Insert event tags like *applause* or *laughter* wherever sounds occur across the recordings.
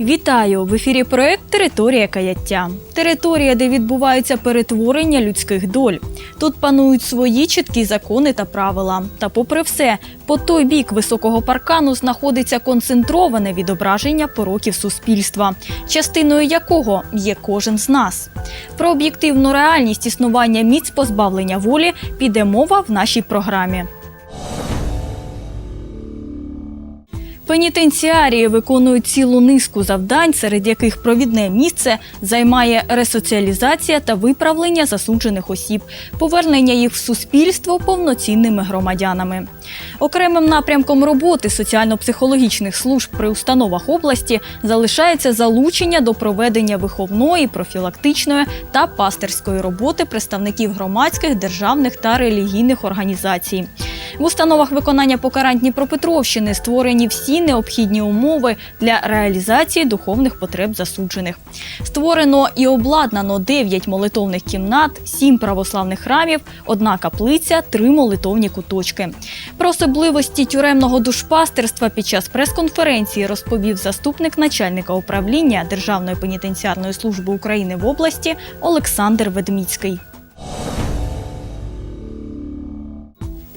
Вітаю в ефірі проект Територія каяття. Територія, де відбуваються перетворення людських доль. Тут панують свої чіткі закони та правила. Та, попри все, по той бік високого паркану знаходиться концентроване відображення пороків суспільства, частиною якого є кожен з нас. Про об'єктивну реальність існування міць позбавлення волі піде мова в нашій програмі. Пенітенціарії виконують цілу низку завдань, серед яких провідне місце займає ресоціалізація та виправлення засуджених осіб, повернення їх в суспільство повноцінними громадянами. Окремим напрямком роботи соціально-психологічних служб при установах області залишається залучення до проведення виховної, профілактичної та пастерської роботи представників громадських, державних та релігійних організацій. В установах виконання покарань Дніпропетровщини створені всі необхідні умови для реалізації духовних потреб засуджених. Створено і обладнано 9 молитовних кімнат, 7 православних храмів, одна каплиця, 3 молитовні куточки. Про особливості тюремного душпастерства під час прес-конференції розповів заступник начальника управління Державної пенітенціарної служби України в області Олександр Ведміцький.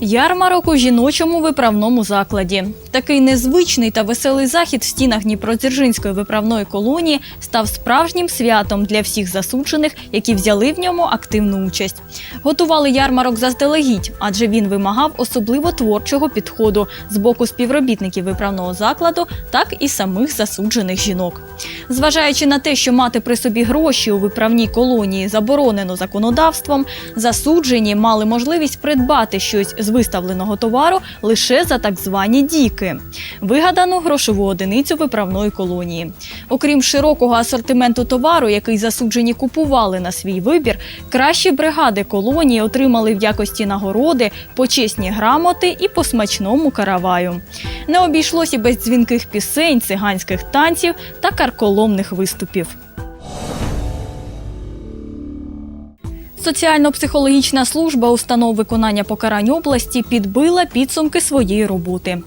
Ярмарок у жіночому виправному закладі. Такий незвичний та веселий захід в стінах Дніпродзержинської виправної колонії став справжнім святом для всіх засуджених, які взяли в ньому активну участь. Готували ярмарок заздалегідь, адже він вимагав особливо творчого підходу з боку співробітників виправного закладу, так і самих засуджених жінок. Зважаючи на те, що мати при собі гроші у виправній колонії заборонено законодавством, засуджені мали можливість придбати щось з виставленого товару лише за так звані діки, вигадану грошову одиницю виправної колонії. Окрім широкого асортименту товару, який засуджені купували на свій вибір, кращі бригади колонії отримали в якості нагороди почесні грамоти і по смачному караваю. Не обійшлося без дзвінких пісень, циганських танців та карколомних виступів. Соціально-психологічна служба установ виконання покарань області підбила підсумки своєї роботи.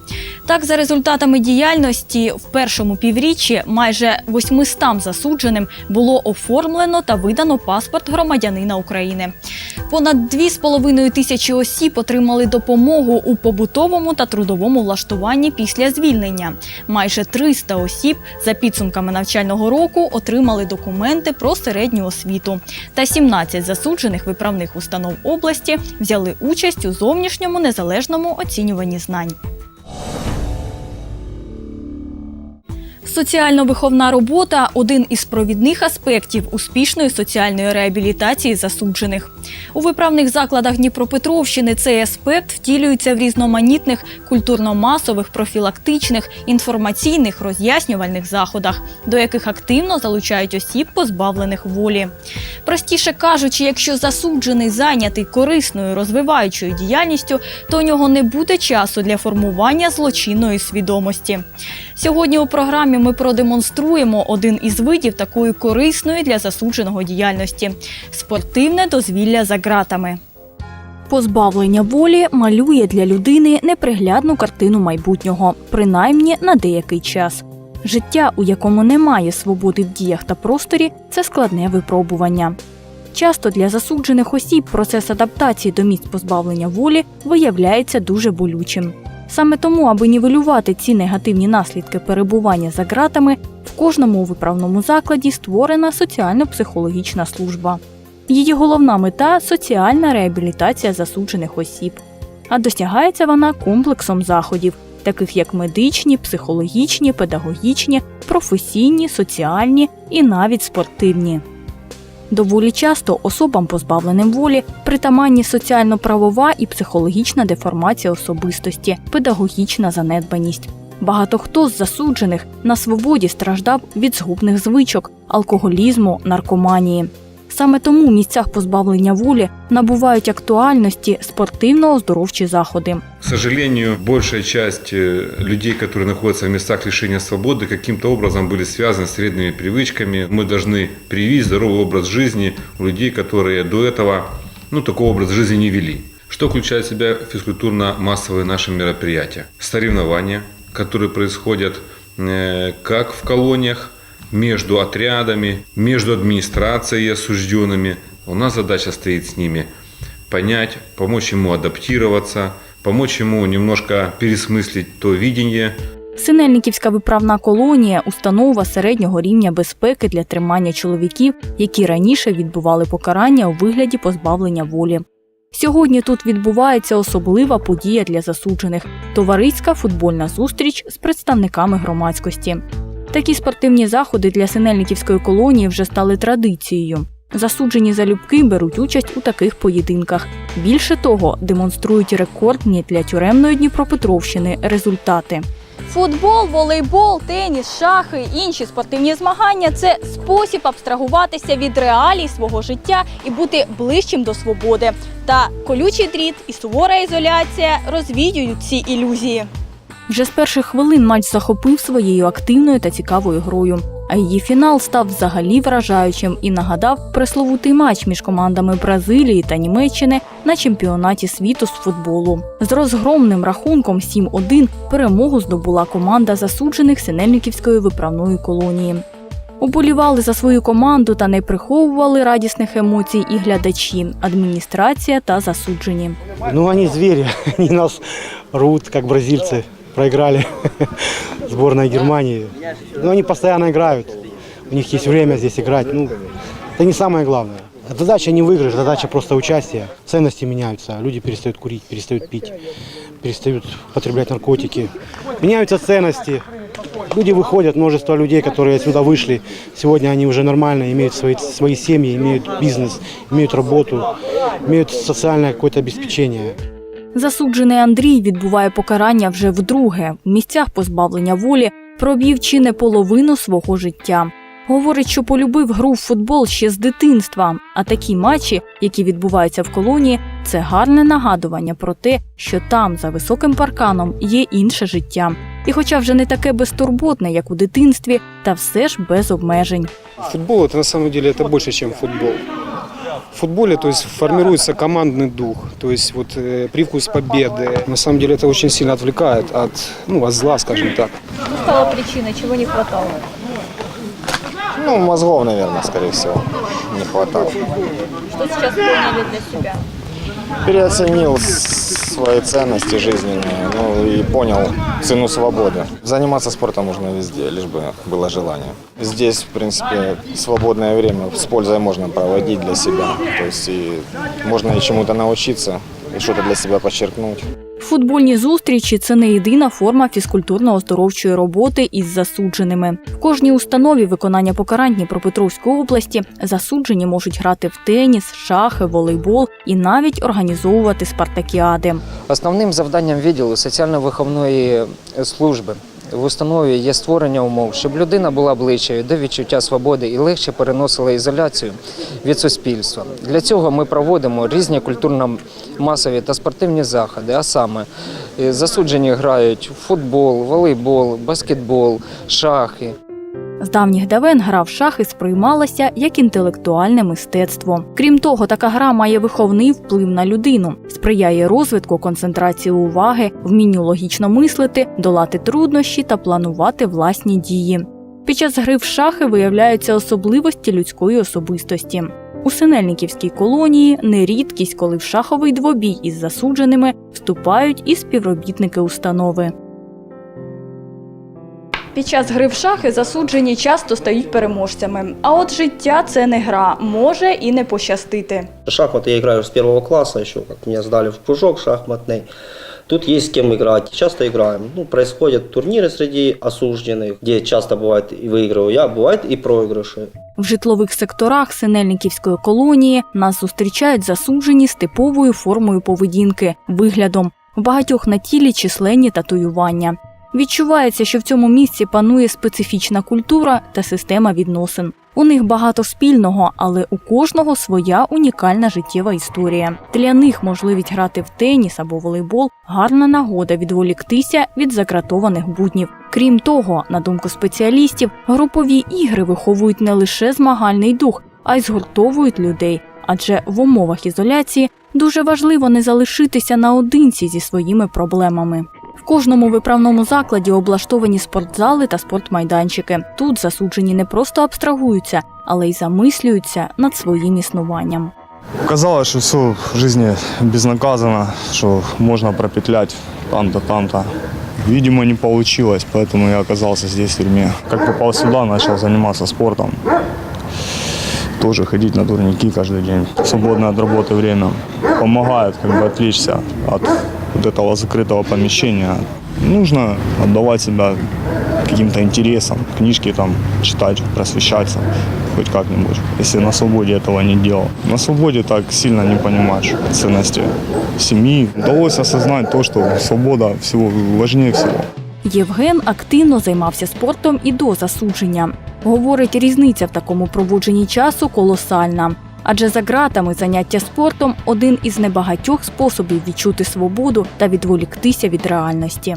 Так, за результатами діяльності в першому півріччі майже 800 засудженим було оформлено та видано паспорт громадянина України. Понад 2,5 тисячі осіб отримали допомогу у побутовому та трудовому влаштуванні після звільнення. Майже 300 осіб за підсумками навчального року отримали документи про середню освіту. Та 17 засуджених виправних установ області взяли участь у зовнішньому незалежному оцінюванні знань. Соціально-виховна робота один із провідних аспектів успішної соціальної реабілітації засуджених. У виправних закладах Дніпропетровщини цей аспект втілюється в різноманітних культурно-масових, профілактичних, інформаційних, роз'яснювальних заходах, до яких активно залучають осіб, позбавлених волі. Простіше кажучи, якщо засуджений зайнятий корисною розвиваючою діяльністю, то у нього не буде часу для формування злочинної свідомості. Сьогодні у програмі ми продемонструємо один із видів такої корисної для засудженого діяльності спортивне дозвілля за ґратами. Позбавлення волі малює для людини неприглядну картину майбутнього, принаймні на деякий час. Життя, у якому немає свободи в діях та просторі, це складне випробування. Часто для засуджених осіб процес адаптації до місць позбавлення волі виявляється дуже болючим. Саме тому, аби нівелювати ці негативні наслідки перебування за ґратами, в кожному виправному закладі створена соціально-психологічна служба. Її головна мета соціальна реабілітація засуджених осіб. А досягається вона комплексом заходів, таких як медичні, психологічні, педагогічні, професійні, соціальні і навіть спортивні. Доволі часто особам, позбавленим волі, притаманні соціально-правова і психологічна деформація особистості, педагогічна занедбаність. Багато хто з засуджених на свободі страждав від згубних звичок, алкоголізму, наркоманії. Саме тому в місцях позбавлення волі набувають актуальності спортивно-оздоровчі заходи. К сожалению, большая часть э, людей, которые находятся в местах лишения свободы, каким-то образом были связаны с вредными привычками. Мы должны привить здоровый образ жизни у людей, которые до этого ну, такого образа жизни не вели. Что включает в себя физкультурно-массовые наши мероприятия? Соревнования, которые происходят э, как в колониях, между отрядами, между администрацией и осужденными. У нас задача стоит с ними понять, помочь ему адаптироваться, помочь ему немножко пересмыслить то видение, Синельниківська виправна колонія установа середнього рівня безпеки для тримання чоловіків, які раніше відбували покарання у вигляді позбавлення волі. Сьогодні тут відбувається особлива подія для засуджених товариська футбольна зустріч з представниками громадськості. Такі спортивні заходи для синельниківської колонії вже стали традицією. Засуджені залюбки беруть участь у таких поєдинках. Більше того, демонструють рекордні для тюремної Дніпропетровщини результати. Футбол, волейбол, теніс, шахи, інші спортивні змагання це спосіб абстрагуватися від реалій свого життя і бути ближчим до свободи. Та колючий дріт і сувора ізоляція розвіюють ці ілюзії. Вже з перших хвилин матч захопив своєю активною та цікавою грою. А її фінал став взагалі вражаючим і нагадав пресловутий матч між командами Бразилії та Німеччини на чемпіонаті світу з футболу. З розгромним рахунком 7-1 перемогу здобула команда засуджених Синельниківської виправної колонії. Уболівали за свою команду та не приховували радісних емоцій і глядачі, адміністрація та засуджені. Ну, они звери, *laughs* они нас рвут, как бразильцы. Проиграли *laughs* сборная Германии. Но они постоянно играют. У них есть время здесь играть. Ну, это не самое главное. Задача не выигрыш, задача просто участие. Ценности меняются. Люди перестают курить, перестают пить, перестают потреблять наркотики. Меняются ценности. Люди выходят, множество людей, которые отсюда вышли. Сегодня они уже нормально имеют свои, свои семьи, имеют бизнес, имеют работу, имеют социальное какое-то обеспечение. Засуджений Андрій відбуває покарання вже вдруге в місцях позбавлення волі, провів чи не половину свого життя. Говорить, що полюбив гру в футбол ще з дитинства. А такі матчі, які відбуваються в колонії, це гарне нагадування про те, що там, за високим парканом, є інше життя. І, хоча вже не таке безтурботне, як у дитинстві, та все ж без обмежень. Футбол это на самом деле это больше, чем футбол. В футболе, то есть формируется командный дух, то есть вот э, привкус победы. На самом деле это очень сильно отвлекает от, ну, от зла, скажем так. Що стала причиною, чого не хватало? Ну, мозгов, наверное, скорее всего, не хватало. Що зараз поняли для себе? Переоценил свои ценности жизненные, ну и понял цену свободы. Заниматься спортом можно везде, лишь бы было желание. Здесь, в принципе, свободное время с пользой можно проводить для себя. То есть и можно и чему-то научиться, и что-то для себя подчеркнуть. Футбольні зустрічі це не єдина форма фізкультурно-оздоровчої роботи із засудженими. В кожній установі виконання покарань Дніпропетровської області засуджені можуть грати в теніс, шахи, волейбол і навіть організовувати спартакіади. Основним завданням відділу соціально-виховної служби в установі є створення умов, щоб людина була ближчою до відчуття свободи і легше переносила ізоляцію від суспільства. Для цього ми проводимо різні культурно-масові та спортивні заходи, а саме е, засуджені грають в футбол, волейбол, баскетбол, шахи. З давніх давен гра в шахи сприймалася як інтелектуальне мистецтво. Крім того, така гра має виховний вплив на людину, сприяє розвитку концентрації уваги, вмінню логічно мислити, долати труднощі та планувати власні дії. Під час гри в шахи виявляються особливості людської особистості. У Синельниківській колонії не рідкість, коли в шаховий двобій із засудженими вступають і співробітники установи. Під час гри в шахи засуджені часто стають переможцями. А от життя це не гра, може і не пощастити. Шахматы я играю с первого класса еще, как меня сдали в кружок шахматный. Тут есть с кем играть. Часто играем. Ну, происходят турниры среди осужденных, где часто бывает и выигрываю я, бывает и проигрыши. В житлових секторах Синельниківської колонії нас зустрічають засуджені з типовою формою поведінки, виглядом. В багатьох на тілі численні татуювання. Відчувається, що в цьому місці панує специфічна культура та система відносин. У них багато спільного, але у кожного своя унікальна життєва історія. Для них можливість грати в теніс або волейбол гарна нагода відволіктися від закратованих буднів. Крім того, на думку спеціалістів, групові ігри виховують не лише змагальний дух, а й згуртовують людей. Адже в умовах ізоляції дуже важливо не залишитися наодинці зі своїми проблемами В В кожному виправному закладі облаштовані спортзали та спортмайданчики. Тут засуджені не просто абстрагуються, але й замислюються над своїм існуванням. Казалось, что все в жизни безнаказанно, что можно пропетлять там-то, там-то. Видимо, не получилось, поэтому я оказался здесь, в тюрьме. Как попал сюда, начал заниматься спортом. Тоже ходить на турники каждый день. Свободное от работы время. Помогает как бы отвлечься от вот этого закрытого помещения. Нужно отдавать себя каким-то интересам, книжки там читать, просвещаться хоть как-нибудь, если на свободе этого не делал. На свободе так сильно не понимаешь ценности семьи. Удалось осознать то, что свобода всего важнее всего. Євген активно займався спортом і до засудження. Говорить, різниця в такому проводженні часу колосальна. Адже за ґратами заняття спортом один із небагатьох способів відчути свободу та відволіктися від реальності.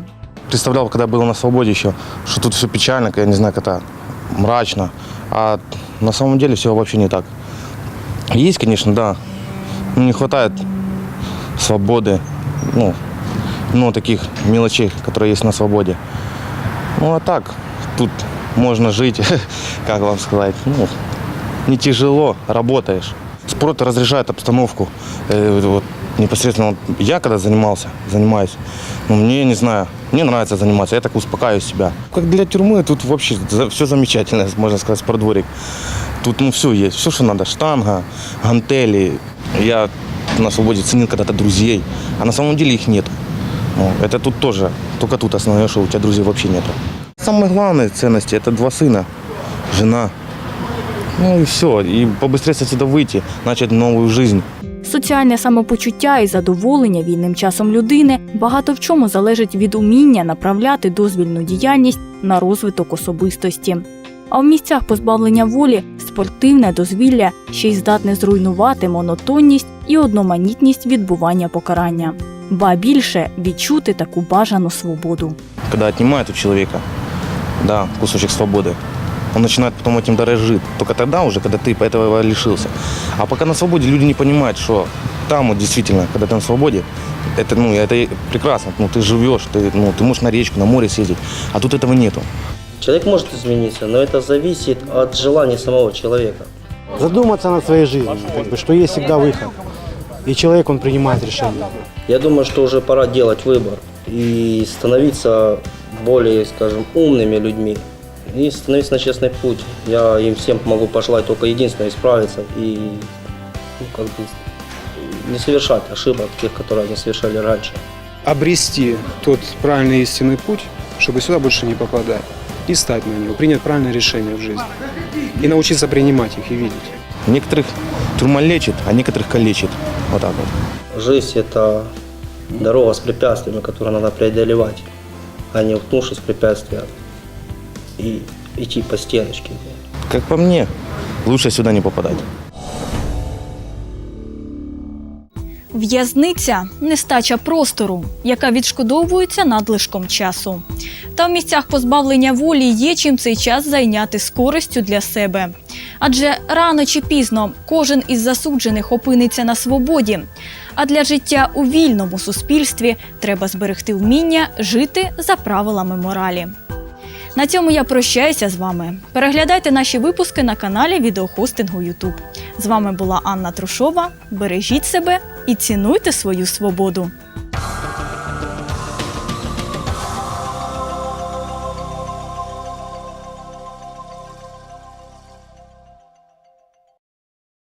представлял, когда был на свободе еще, что тут все печально, я не знаю, как это мрачно. А на самом деле все вообще не так. Есть, конечно, да. но Не хватает свободы, ну, ну, таких мелочей, которые есть на свободе. Ну, а так, тут можно жить, как *laughs* вам сказать, ну, не тяжело, работаешь. Спорт разряжает обстановку. Э, вот непосредственно вот я когда занимался, занимаюсь, ну, мне, не знаю, мне нравится заниматься, я так успокаиваю себя. Как для тюрьмы, тут вообще все замечательно, можно сказать, спортдворик. Тут ну, все есть, все, что надо, штанга, гантели. Я на свободе ценил когда-то друзей, а на самом деле их нет. Ну, это тут тоже, только тут осознаешь, что у тебя друзей вообще нет. Самые главные ценности – это два сына, жена. Ну и все, и побыстрее отсюда выйти, начать новую жизнь. Соціальне самопочуття і задоволення вільним часом людини багато в чому залежить від уміння направляти дозвільну діяльність на розвиток особистості. А в місцях позбавлення волі спортивне дозвілля ще й здатне зруйнувати монотонність і одноманітність відбування покарання, ба більше відчути таку бажану свободу. Когда отнимают у человека, да, кусочек свободы, Он начинает потом этим дорожить. Только тогда уже, когда ты этого лишился. А пока на свободе люди не понимают, что там вот действительно, когда ты на свободе, это, ну, это прекрасно. Ну, ты живешь, ты, ну, ты можешь на речку, на море съездить. А тут этого нету. Человек может измениться, но это зависит от желания самого человека. Задуматься над своей жизнью, как бы, что есть всегда выход. И человек, он принимает решение. Я думаю, что уже пора делать выбор и становиться более, скажем, умными людьми и становиться на честный путь. Я им всем могу пожелать только единственное исправиться и ну, как бы не совершать ошибок тех, которые они совершали раньше. Обрести тот правильный истинный путь, чтобы сюда больше не попадать. И стать на него, принять правильное решение в жизни. И научиться принимать их и видеть. Некоторых тюрьма лечит, а некоторых калечит. Вот так вот. Жизнь – это дорога с препятствиями, которые надо преодолевать, а не уткнувшись в препятствия и идти по стеночке. Как по мне, лучше сюда не попадать. В'язниця нестача простору, яка відшкодовується надлишком часу. Та в місцях позбавлення волі є чим цей час зайняти з користю для себе. Адже рано чи пізно кожен із засуджених опиниться на свободі. А для життя у вільному суспільстві треба зберегти вміння жити за правилами моралі. На цьому я прощаюся з вами. Переглядайте наші випуски на каналі відеохостингу YouTube. З вами була Анна Трушова. Бережіть себе і цінуйте свою свободу.